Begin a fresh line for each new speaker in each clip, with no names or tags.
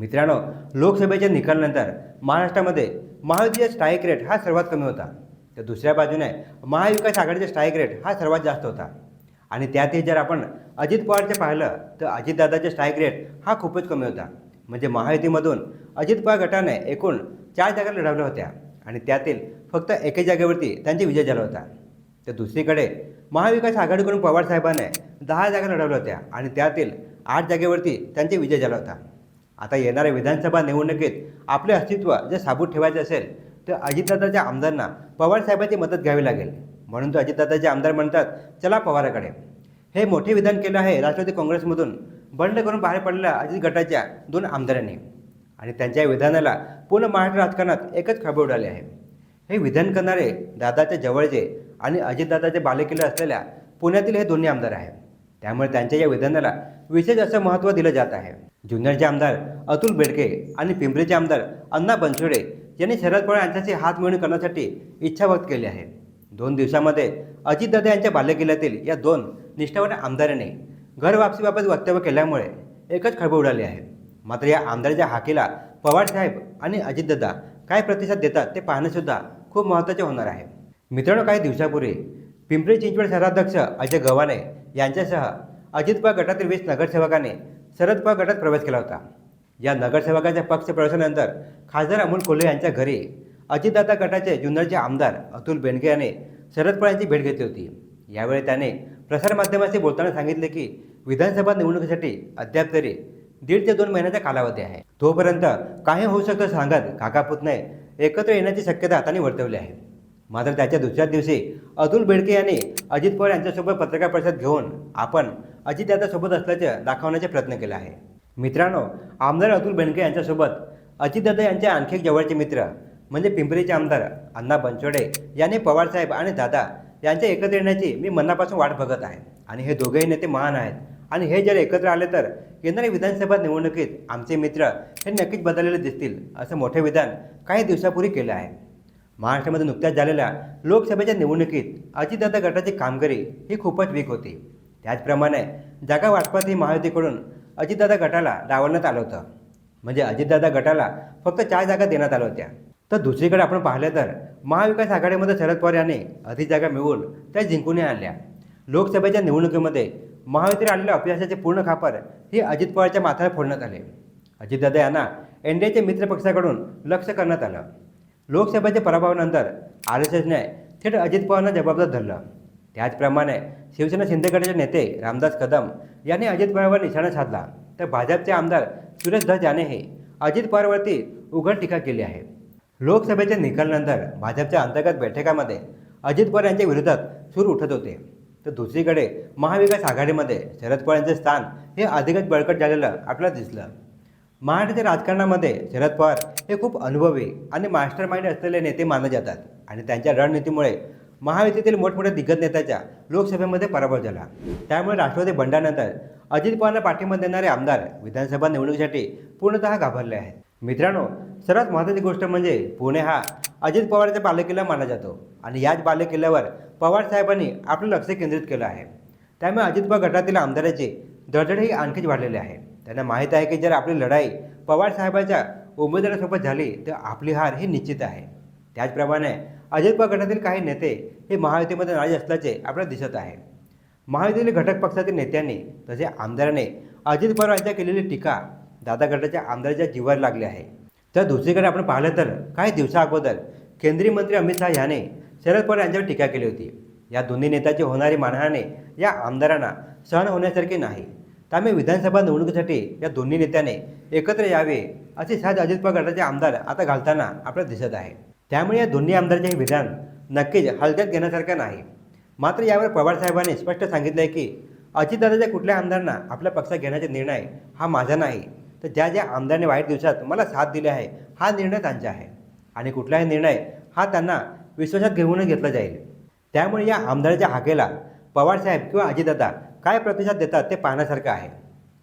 मित्रांनो लोकसभेच्या निकालानंतर महाराष्ट्रामध्ये महायुतीचा स्ट्राईक रेट हा सर्वात कमी होता. तर दुसऱ्या बाजूने महाविकास आघाडीचा स्ट्राईक रेट हा सर्वात जास्त होता. आणि त्यातही जर आपण अजित पवारचे पाहिलं तर अजितदादाचे स्ट्राईक रेट हा खूपच कमी होता. म्हणजे महायुतीमधून अजित पवार गटाने एकूण चार जागा लढवल्या होत्या. आणि त्यातील फक्त एके जागेवरती त्यांचा विजय झाला होता. तर दुसरीकडे महाविकास आघाडीकडून पवारसाहेबाने दहा जागा लढवल्या होत्या. आणि त्यातील आठ जागेवरती त्यांचा विजय झाला होता. आता येणाऱ्या विधानसभा निवडणुकीत आपले अस्तित्व जर साबूत ठेवायचे असेल तर अजितदादाच्या आमदारांना पवारसाहेबांची मदत घ्यावी लागेल. म्हणून तो अजितदादाचे आमदार म्हणतात चला पवाराकडे. हे मोठे विधान केलं आहे राष्ट्रवादी काँग्रेसमधून बंड करून बाहेर पडलेल्या अजित गटाच्या दोन आमदारांनी. आणि त्यांच्या विधानाला पूर्ण महाराष्ट्र राजकारणात एकच खळबळ उडाली आहे. हे विधान करणारे दादाच्या जवळचे आणि अजितदादाचे बालेकिल्ले असलेल्या पुण्यातील हे दोन्ही आमदार आहेत. त्यामुळे त्यांच्या या विधानाला विशेष असं महत्त्व दिलं जात आहे. जुन्नरचे आमदार अतुल बेडके आणि पिंपरीचे आमदार अण्णा बनसोडे यांनी शरद पवार यांच्याशी हात मिळून करण्यासाठी इच्छा व्यक्त केली आहे. दोन दिवसामध्ये अजितदादा यांच्या बाल्यकिल्ल्यातील या दोन निष्ठावान आमदारांनी घर वापसीबाबत वक्तव्य केल्यामुळे एकच खळबळ उडाली आहे. मात्र या आमदाराच्या हाकेला पवारसाहेब आणि अजितदादा काय प्रतिसाद देतात ते पाहणंसुद्धा खूप महत्त्वाचे होणार आहे. मित्रांनो काही दिवसापूर्वी पिंपरी चिंचवड शहराध्यक्ष अजय गव्हाणे यांच्यासह अजित गटातील वीस नगरसेवकांनी शरद पवार गटात प्रवेश केला होता. या नगरसेवकांच्या पक्ष प्रवेशानंतर खासदार अमोल कोल्हे यांच्या घरी अजितदादा गटाचे जुन्नरचे आमदार अतुल बेनगे यांनी शरद पवार यांची भेट घेतली होती. यावेळी त्याने प्रसारमाध्यमाशी बोलताना सांगितले की विधानसभा निवडणुकीसाठी अद्याप तरी दीड ते दोन महिन्याचा कालावधी आहे. तोपर्यंत काही होऊ शकतं सांगत काका पुतणे एकत्र येण्याची शक्यता हाताने वर्तवली आहे. मात्र त्याच्या दुसऱ्याच दिवशी अतुल बेडके यांनी अजित पवार यांच्यासोबत पत्रकार परिषद घेऊन आपण अजितदादासोबत असल्याचे दाखवण्याचा प्रयत्न केला आहे. मित्रांनो आमदार अतुल बेंडके यांच्यासोबत अजितदादा यांचे आणखी एक जवळचे मित्र म्हणजे पिंपरीचे आमदार अण्णा बनसोडे यांनी पवारसाहेब आणि दादा यांच्या एकत्र येण्याची मी मनापासून वाट बघत आहे. आणि हे दोघेही नेते महान आहेत. आणि हे जर एकत्र आले तर येणाऱ्या विधानसभा निवडणुकीत आमचे मित्र हे नक्कीच बदललेले दिसतील असं मोठे विधान काही दिवसापूर्वी केलं आहे. महाराष्ट्रामध्ये नुकत्याच झालेल्या लोकसभेच्या निवडणुकीत अजितदादा गटाची कामगिरी ही खूपच वीक होती. त्याचप्रमाणे जागा वाटपातही महायुतीकडून अजितदादा गटाला डावलण्यात आलं होतं. म्हणजे अजितदादा गटाला फक्त चार जागा देण्यात आल्या होत्या. तर दुसरीकडे आपण पाहिलं तर महाविकास आघाडीमध्ये शरद पवार यांनी अधिक जागा मिळवून त्या जिंकूनही आणल्या. लोकसभेच्या निवडणुकीमध्ये महायुतीला आलेल्या अपयशाचे पूर्ण खापर हे अजित पवारच्या माथ्यावर फोडण्यात आले. अजितदादा यांना एन डी एच्या मित्रपक्षाकडून लक्ष करण्यात आलं. लोकसभेच्या पराभवानंतर आर एस एसने थेट अजित पवारांना जबाबदार धरलं. त्याचप्रमाणे शिवसेना शिंदे गटाचे नेते रामदास कदम यांनी अजित पवारवर निशाणा साधला. तर भाजपचे आमदार सुरेश धस यानेही अजित पवारवरती उघड टीका केली आहे. लोकसभेच्या निकालानंतर भाजपच्या अंतर्गत बैठकामध्ये अजित पवार यांच्या विरोधात सूर उठत होते. तर दुसरीकडे महाविकास आघाडीमध्ये शरद पवार यांचे स्थान हे अधिकच बळकट झालेलं आपल्याला दिसलं. महाराष्ट्राच्या राजकारणामध्ये शरद पवार हे खूप अनुभवी आणि मास्टर माइंड असलेले नेते मानले जातात. आणि त्यांच्या रणनीतीमुळे महायुतीतील मोठमोठ्या दिग्गज नेत्याचा लोकसभेमध्ये पराभव झाला. त्यामुळे राष्ट्रवादी बंडानंतर अजित पवारला पाठिंबा देणारे आमदार विधानसभा निवडणुकीसाठी पूर्णतः घाबरले आहेत. मित्रांनो सर्वात महत्त्वाची गोष्ट म्हणजे पुणे हा अजित पवारचा बालेकिल्ला मानला जातो. आणि याच बालेकिल्ल्यावर पवार साहेबांनी आपलं लक्ष केंद्रित केलं आहे. त्यामुळे अजित पवार गटातील आमदाराची दडदडही आणखीच वाढलेले आहे. त्यांना माहीत आहे की जर आपली लढाई पवार साहेबांच्या उमेदवारासोबत झाली तर आपली हार ही निश्चित आहे. त्याचप्रमाणे अजित पवार गटातील काही नेते हे महायुतीमध्ये नाराज असल्याचे आपल्याला दिसत आहे. महायुतीतील घटक पक्षातील नेत्यांनी तसे आमदाराने अजित पवार यांच्या केलेली टीका दादा गटाच्या आमदाराच्या जीवावर लागली आहे. तर दुसरीकडे आपण पाहिलं तर काही दिवसाअगोदर केंद्रीय मंत्री अमित शहा याने शरद पवार यांच्यावर टीका केली होती. या दोन्ही नेत्याची होणारी मानहानी या आमदारांना सहन होण्यासारखी नाही. त्यामुळे विधानसभा निवडणुकीसाठी या दोन्ही नेत्याने एकत्र यावे असे साध अजित पवार गटाचे आमदार आता घालताना आपल्याला दिसत आहे. त्यामुळे या दोन्ही आमदारांचे हे विधान नक्कीच हलक्यात घेण्यासारखं नाही. मात्र यावर पवारसाहेबांनी स्पष्ट सांगितलं आहे की अजितदादाच्या कुठल्या आमदारांना आपल्या पक्षात घेण्याचा निर्णय हा माझा नाही. तर ज्या ज्या आमदारांनी वाईट दिवसात मला साथ दिली आहे हा निर्णय त्यांचा आहे. आणि कुठलाही निर्णय हा त्यांना विश्वासात घेऊनच घेतला जाईल. त्यामुळे या आमदाराच्या हाकेला पवारसाहेब किंवा अजितदादा काय प्रतिसाद देतात ते पाहण्यासारखं आहे.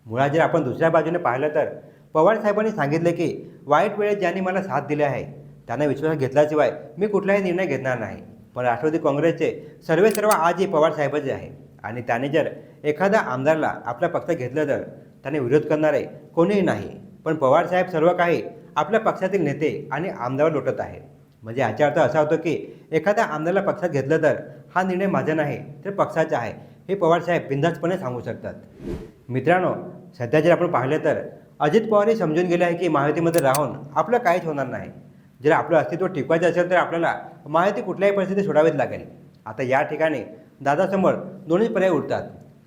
मुळात जर आपण दुसऱ्या बाजूने पाहिलं तर पवार साहेबांनी सांगितले की वाईट वेळेत ज्यांनी मला साथ दिली आहे त्यांना विश्वासात घेतल्याशिवाय मी कुठलाही निर्णय घेणार नाही. पण राष्ट्रवादी काँग्रेसचे सर्वे सर्व आजही पवारसाहेबाचे आहे. आणि त्याने जर एखाद्या आमदारला आपल्या पक्षात घेतलं तर त्याने विरोध करणारे कोणीही नाही. पण पवारसाहेब सर्व काही आपल्या पक्षातील नेते आणि आमदार लोटत आहे. म्हणजे याचा अर्थ असा होतो की एखाद्या आमदारला पक्षात घेतलं तर हा निर्णय माझा नाही तर पक्षाचा आहे. हे पवारसाहेब बिंदासपणे सांगू शकतात. मित्रांनो सध्या जर आपण पाहिलं तर अजित पवार हे समजून गेले आहे की महायुतीमध्ये राहून आपलं काहीच होणार नाही. जर आपलं अस्तित्व टिकवायचं असेल तर आपल्याला महायुती कुठल्याही परिस्थितीत सोडावीच लागेल. आता या ठिकाणी दादासमोर दोन्ही पर्याय उरतात.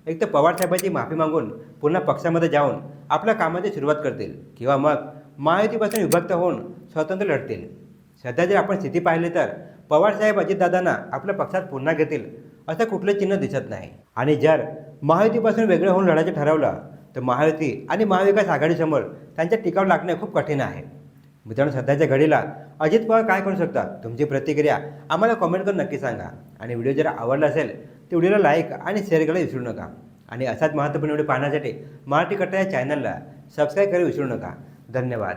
एक तर पवारसाहेबांची माफी मागून पुन्हा पक्षामध्ये जाऊन आपल्या कामाची सुरुवात करतील किंवा मग महायुतीपासून विभक्त होऊन स्वतंत्र लढतील. सध्या जर आपण स्थिती पाहिली तर पवारसाहेब अजितदादांना आपल्या पक्षात पुन्हा घेतील. असं कुठलं चिन्ह दिसत नाही. आणि जर महायुतीपासून वेगळं होऊन लढायचं ठरवलं तर महायुती आणि महाविकास आघाडीसमोर त्यांच्या टिकाव लागणे खूप कठीण आहे. मित्रांनो सध्याच्या घडीला अजित पवार काय करू शकतात? तुमची प्रतिक्रिया आम्हाला कमेंट करून नक्की सांगा. आणि व्हिडिओ जर आवडला असेल तर व्हिडिओला लाईक आणि शेअर करायला विसरू नका. आणि असाच महत्त्वपूर्ण व्हिडिओ पाहण्यासाठी मराठी कट्टा या चॅनलला सबस्क्राईब करायला विसरू नका. धन्यवाद.